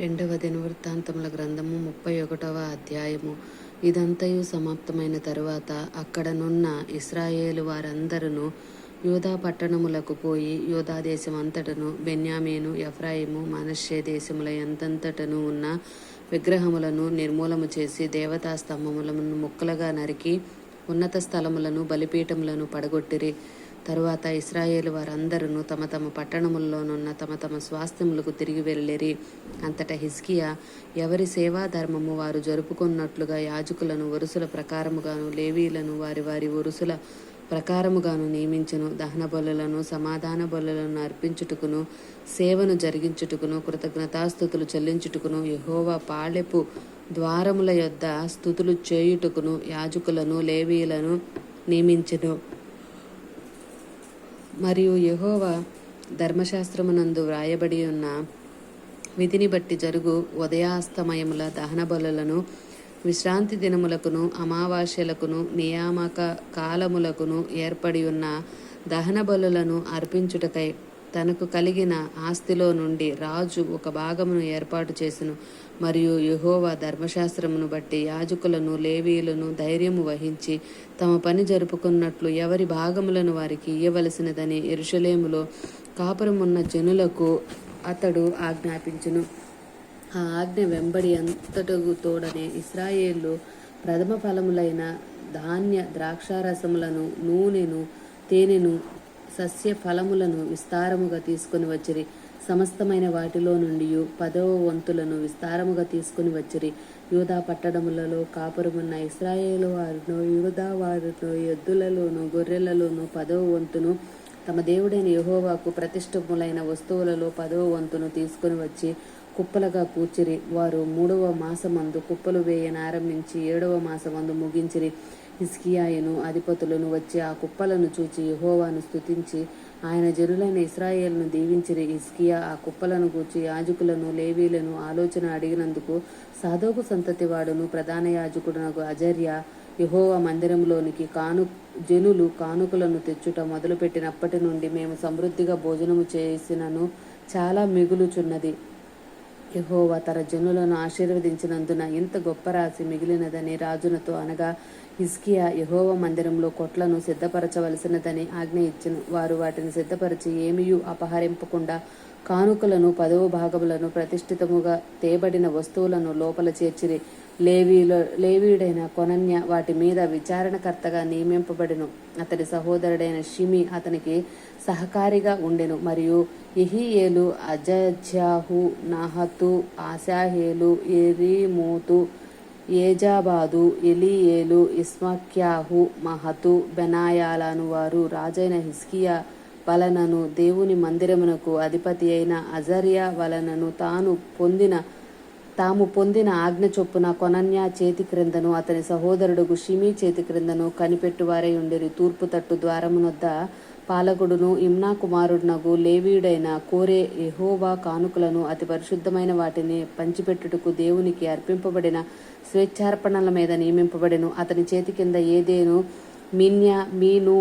రెండవ దినవృత్తాంతముల గ్రంథము ముప్పై ఒకటవ అధ్యాయము. ఇదంతయు సమాప్తమైన తరువాత అక్కడనున్న ఇస్రాయేలు వారందరూ యూదా పట్టణములకు పోయి యోధా దేశం అంతటను బెన్యామీను ఎఫ్రాయిము మనష్షే దేశముల ఎంతంతటను ఉన్న విగ్రహములను నిర్మూలము చేసి దేవతా స్తంభములను ముక్కలుగా నరికి ఉన్నత స్థలములను బలిపీఠములను పడగొట్టిరి. తరువాత ఇస్రాయేలు వారందరూ తమ తమ పట్టణముల్లోనున్న తమ తమ స్వాస్థ్యములకు తిరిగి వెళ్ళిరి. అంతటా హిజ్కియా ఎవరి సేవా ధర్మము వారు జరుపుకున్నట్లుగా యాజకులను వరుసల ప్రకారముగాను లేవీలను వారి వారి వరుసల ప్రకారముగాను నియమించును. దహన బలులను సమాధాన బలులను అర్పించుటకును సేవను జరిగించుటకును కృతజ్ఞతాస్థుతులు చెల్లించుటకును యహోవా పాళెపు ద్వారముల యొద్ద స్థుతులు చేయుటకును యాజకులను లేవీలను నియమించెను. మరియు యెహోవా ధర్మశాస్త్రమునందు వ్రాయబడి ఉన్న విధిని బట్టి జరుగు ఉదయాస్తమయముల దహన బలులను విశ్రాంతి దినములకును అమావాస్యలకును నియామక కాలములకును ఏర్పడి ఉన్న దహన బలులను అర్పించుటకై తనకు కలిగిన ఆస్తిలో నుండి రాజు ఒక భాగమును ఏర్పాటు చేసెను. మరియు యహోవా ధర్మశాస్త్రమును బట్టి యాజకులను లేవీయులను ధైర్యము వహించి తమ పని జరుపుకున్నట్లు ఎవరి భాగములను వారికి ఇయ్యవలసినదని ఎరుషలేములో కాపురమున్న జనులకు అతడు ఆజ్ఞాపించును. ఆ ఆజ్ఞ వెంబడి అంతటకు తోడనే ఇస్రాయేళ్ళు ప్రథమ ఫలములైన ధాన్య ద్రాక్షారసములను నూనెను తేనెను సస్య ఫలములను విస్తారముగా తీసుకొని వచ్చిరి. సమస్తమైన వాటిలో నుండి పదవ వంతులను విస్తారముగా తీసుకుని వచ్చిరి. యూదా పట్టణములలో కాపురమున్న ఇస్రాయేలు వారును యూదా వారును ఎద్దులలోను గొర్రెలలోను పదవ వంతును తమ దేవుడైన యహోవాకు ప్రతిష్టములైన వస్తువులలో పదవ వంతును తీసుకుని వచ్చి కుప్పలుగా కూర్చిరి. వారు మూడవ మాసమందు కుప్పలు వేయనారంభించి ఏడవ మాసమందు ముగించిరి. హిస్కియాయను అధిపతులను వచ్చి ఆ కుప్పలను చూచి యహోవాను స్తుతించి ఆయన జనులైన ఇస్రాయేల్ను దీవించిన ఇస్కియా ఆ కుప్పలను గూర్చి యాజకులను లేవీలను ఆలోచన అడిగినందుకు సాధోకు సంతతి వాడును. ప్రధాన యాజకుడునకు అజర్య యహోవా మందిరంలోనికి కాను జనులు కానుకలను తెచ్చుట మొదలుపెట్టినప్పటి నుండి మేము సమృద్ధిగా భోజనము చేసినను చాలా మిగులుచున్నది. యహోవా తన జనులను ఆశీర్వదించినందున ఇంత గొప్ప రాశి మిగిలినదని రాజునతో అనగా ఇస్కియా యహోవ మందిరంలో కొట్లను సిద్ధపరచవలసినదని ఆజ్ఞ ఇచ్చిన. వారు వాటిని సిద్ధపరిచి ఏమీయూ అపహరింపకుండా కానుకలను పదవ భాగములను ప్రతిష్ఠితముగా తేబడిన వస్తువులను లోపల చేర్చిరి. లేవీలో లేవీయుడైన కొనన్య వాటి మీద విచారణకర్తగా నియమింపబడెను. అతడి సహోదరుడైన షిమి అతనికి సహకారిగా ఉండెను. మరియు ఇహియేలు అజజ్యాహు నహతు ఆశాహేలు ఎరీమూతు ఏజాబాదు ఎలియేలు ఇస్మాఖ్యాహు మహతు బెనాయాలను వారు రాజైన హిస్కియా వలనను దేవుని మందిరమునకు అధిపతి అయిన అజరియా వలనను తాను పొందిన తాము పొందిన ఆజ్ఞ చొప్పున కొనన్య చేతి క్రిందను అతని సహోదరుడు షిమీ చేతి క్రిందను కనిపెట్టువారై ఉండిరి. తూర్పు తట్టు ద్వారమునొద్ద పాలకుడును ఇమ్నా కుమారుడునగు లేవీయుడైన కోరే ఎహోవా కానుకలను అతి పరిశుద్ధమైన వాటిని పంచిపెట్టుటకు దేవునికి అర్పింపబడిన స్వేచ్ఛార్పణల మీద నియమింపబడెను. అతని చేతి కింద ఏదేను? మిన్య మీను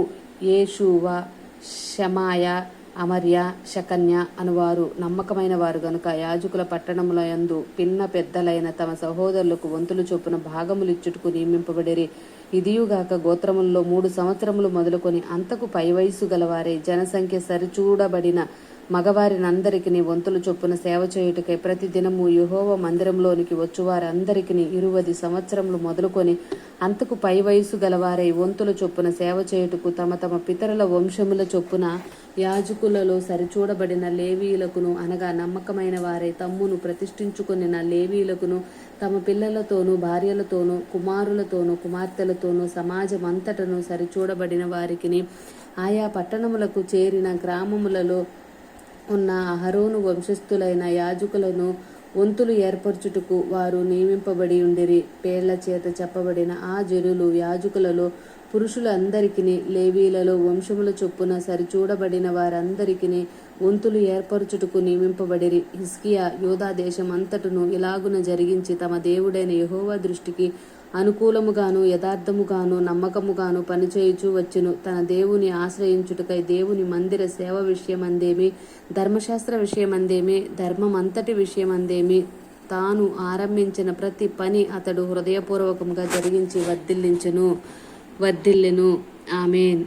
ఏషువా శమాయ అమర్య శకన్య అనువారు నమ్మకమైన వారు గనుక యాజకుల పట్టణముల యందు పిన్న పెద్దలైన తమ సహోదరులకు వంతులు చొప్పున భాగములిచ్చుటకు నియమింపబడిరి. ఇదియుగాక గోత్రముల్లో మూడు సంవత్సరములు మొదలుకొని అంతకు పై వయసు గలవారే జనసంఖ్య సరిచూడబడిన మగవారినందరికిని వంతులు చొప్పున సేవ చేయుటకై ప్రతి దినము యుహోవ మందిరంలోనికి వచ్చువారందరికిని ఇరువది సంవత్సరములు మొదలుకొని అంతకు పై వయసు గలవారై వంతుల చొప్పున సేవ చేయుటకు తమ తమ పితరుల వంశముల చొప్పున యాజకులలో సరిచూడబడిన లేవీయులకును అనగా నమ్మకమైన వారై తమ్మును ప్రతిష్ఠించుకొనిన లేవీయులకును తమ పిల్లలతోనూ భార్యలతోనూ కుమారులతోనూ కుమార్తెలతోనూ సమాజమంతటను సరిచూడబడిన వారికిని ఆయా పట్టణములకు చేరిన గ్రామములలో ఉన్న అహరోను వంశస్థులైన యాజకులను వంతులు ఏర్పరచుటకు వారు నియమింపబడి ఉండిరి. పేర్ల చేత చెప్పబడిన ఆ జనులు యాజకులలో పురుషులందరికీ లేవీలలో వంశముల చొప్పున సరిచూడబడిన వారందరికీ వంతులు ఏర్పరచుటకు నియమింపబడిరి. హిస్కియా యోధా దేశం అంతటను ఇలాగున జరిగించి తమ దేవుడైన యహోవా దృష్టికి అనుకూలముగాను యథార్థముగాను నమ్మకముగాను పనిచేయుచు వచ్చును. తన దేవుని ఆశ్రయించుటకై దేవుని మందిర సేవ విషయమందేమి ధర్మశాస్త్ర విషయమందేమి ధర్మమంతటి విషయమందేమి తాను ఆరంభించిన ప్రతి పని అతడు హృదయపూర్వకంగా జరిగించి వర్ధిల్లించును వర్ధిల్లెను. ఆమెన్.